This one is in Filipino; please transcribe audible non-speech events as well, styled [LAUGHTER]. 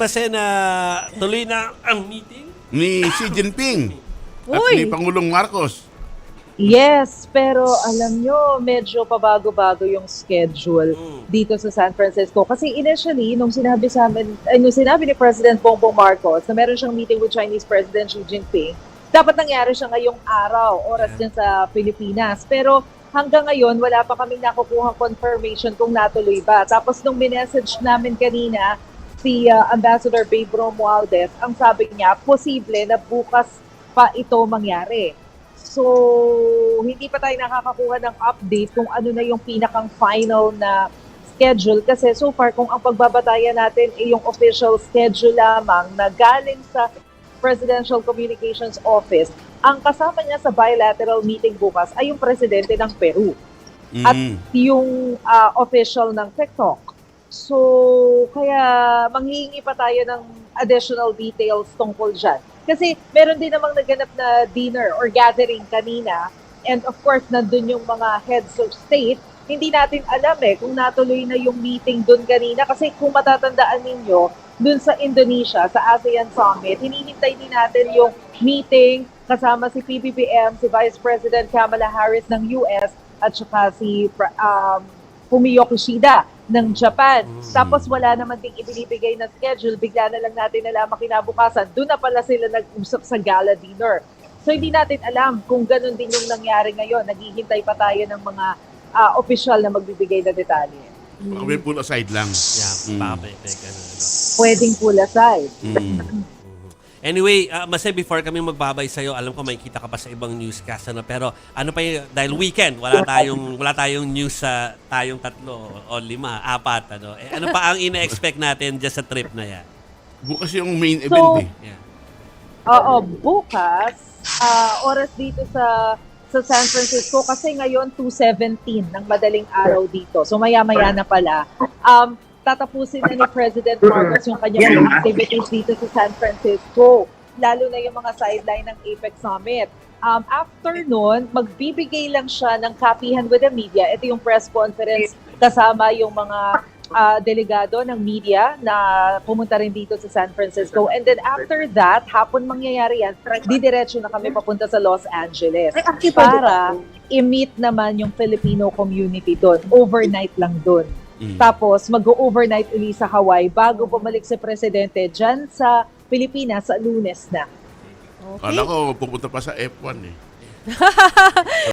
Kasi na tuloy na ang meeting. ni Xi Jinping at Uy! ni Pangulong Marcos. Yes, pero alam nyo, medyo pabago-bago yung schedule Mm. dito sa San Francisco. Kasi initially, nung sinabi sa amin, ay, nung sinabi ni President Bongbong Marcos na meron siyang meeting with Chinese President Xi Jinping, dapat nangyari siya ngayong araw, oras din sa Pilipinas. Pero hanggang ngayon, wala pa kaming nakukuha confirmation kung natuloy ba. Tapos nung minessage namin kanina, si uh, Ambassador Babe Romualdez, ang sabi niya, posible na bukas pa ito mangyari. So, hindi pa tayo nakakakuha ng update kung ano na yung pinakang final na schedule kasi so far kung ang pagbabatayan natin ay yung official schedule lamang na galing sa Presidential Communications Office, ang kasama niya sa bilateral meeting bukas ay yung presidente ng Peru at Mm. yung ah, official ng TikTok. So, kaya manghihingi pa tayo ng additional details tungkol dyan. Kasi meron din namang naganap na dinner or gathering kanina. And of course, nandun yung mga heads of state. Hindi natin alam eh kung natuloy na yung meeting dun kanina. Kasi kung matatandaan ninyo, dun sa Indonesia, sa ASEAN Summit, hinihintay din natin yung meeting kasama si PBBM, si Vice President Kamala Harris ng US, at saka si um, Fumio Kishida ng Japan. Tapos wala naman ding ibinibigay na schedule, bigla na lang natin nalaman kinabukasan, doon na pala sila nag-usap sa gala dinner. So hindi natin alam kung ganun din yung nangyari ngayon. Naghihintay pa tayo ng mga ah, official na magbibigay na detalye. Baka may pull aside lang. Yeah, Mm. ano. Pwedeng pull aside. Mm. [LAUGHS] Anyway, uh, Mase, before kami magbabay sa'yo, alam ko makikita ka pa sa ibang newscast, ano, pero ano pa yung, dahil weekend, wala tayong, wala tayong news sa tayong tatlo o lima, apat, ano. Eh, ano pa ang ina-expect natin dyan sa trip na yan? Bukas yung main event eh. Yeah. Oo, bukas, ah, oras dito sa sa San Francisco kasi ngayon 2.17 ng madaling araw dito. So maya-maya na pala. Um, tatapusin na ni President Marcos yung kanyang mga activities dito sa San Francisco. Lalo na yung mga sideline ng APEC Summit. Um, after nun, magbibigay lang siya ng kapihan with the media. Ito yung press conference kasama yung mga ah, delegado ng media na pumunta rin dito sa San Francisco. And then after that, hapon mangyayari yan, didiretso na kami papunta sa Los Angeles para i-meet naman yung Filipino community doon. Overnight lang doon. Mm. Tapos mag-overnight uli sa Hawaii bago bumalik si Presidente dyan sa Pilipinas sa lunes na. Kala ko pupunta pa sa F1 eh. [LAUGHS]